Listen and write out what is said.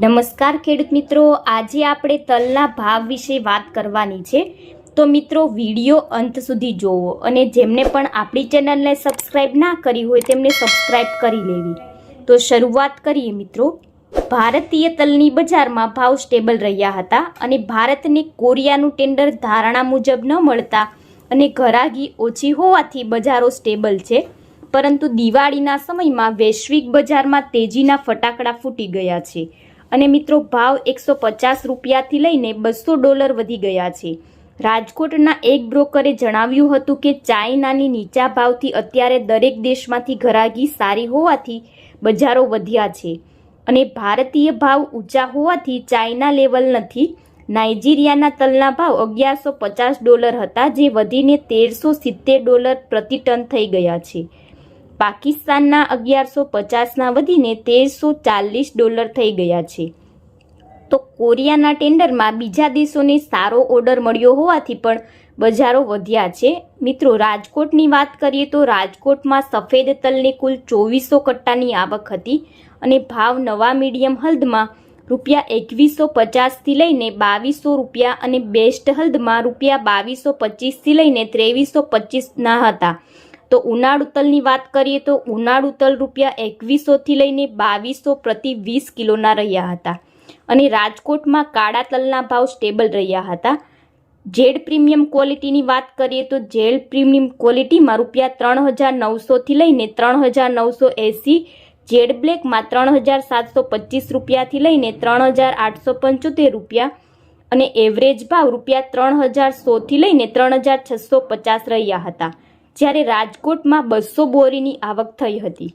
નમસ્કાર ખેડૂત મિત્રો. આજે આપણે તલના ભાવ વિશે વાત કરવાની છે. તો મિત્રો, વીડિયો અંત સુધી જોવો અને જેમને પણ આપણી ચેનલને સબસ્ક્રાઈબ ના કરી હોય તેમને સબસ્ક્રાઈબ કરી લેવી. તો શરૂઆત કરીએ મિત્રો. ભારતીય તલની બજારમાં ભાવ સ્ટેબલ રહ્યા હતા અને ભારતને કોરિયાનું ટેન્ડર ધારણા મુજબ ન મળતા અને ઘરાગી ઓછી હોવાથી બજારો સ્ટેબલ છે. પરંતુ દિવાળીના સમયમાં વૈશ્વિક બજારમાં તેજીના ફટાકડા ફૂટી ગયા છે. અને મિત્રો, ભાવ એકસો પચાસ રૂપિયાથી લઈને બસો ડોલર વધી ગયા છે. રાજકોટના એક બ્રોકરે જણાવ્યું હતું કે ચાઇનાની નીચા ભાવથી અત્યારે દરેક દેશમાંથી ઘરાગી સારી હોવાથી બજારો વધ્યા છે અને ભારતીય ભાવ ઊંચા હોવાથી ચાઇના લેવલ નથી. નાઇજીરિયાના તલના ભાવ અગિયારસો પચાસ ડોલર હતા, જે વધીને તેરસો સિત્તેર ડોલર પ્રતિ ટન થઈ ગયા છે. પાકિસ્તાનના અગિયારસો પચાસના વધીને તેરસો ચાલીસ ડોલર થઈ ગયા છે. તો કોરિયાના ટેન્ડરમાં બીજા દેશોને સારો ઓર્ડર મળ્યો હોવાથી પણ બજારો વધ્યા છે. મિત્રો, રાજકોટની વાત કરીએ તો રાજકોટમાં સફેદ તલની કુલ ચોવીસો કટ્ટાની આવક હતી અને ભાવ નવા મીડિયમ હલ્દમાં રૂપિયા એકવીસો પચાસથી લઈને બાવીસો રૂપિયા અને બેસ્ટ હલ્દમાં રૂપિયા બાવીસો પચીસથી લઈને ત્રેવીસો પચીસના હતા. તો ઉનાળુ તલની વાત કરીએ તો ઉનાળુ તલ રૂપિયા એકવીસોથી લઈને બાવીસો પ્રતિ વીસ કિલોના રહ્યા હતા. અને રાજકોટમાં કાળા તલના ભાવ સ્ટેબલ રહ્યા હતા. જેડ પ્રીમિયમ ક્વોલિટીની વાત કરીએ તો જેડ પ્રીમિયમ ક્વોલિટીમાં રૂપિયા ત્રણ હજાર નવસોથી લઈને ત્રણ હજાર નવસો એંસી જેડ બ્લેકમાં ત્રણ હજાર સાતસો પચીસ રૂપિયાથી લઈને ત્રણ હજાર આઠસો પંચોતેર રૂપિયા અને એવરેજ ભાવ રૂપિયા ત્રણ હજાર સોથી લઈને ત્રણ હજાર છસો પચાસ રહ્યા હતા. જ્યારે રાજકોટમાં બસો બોરીની આવક થઈ હતી.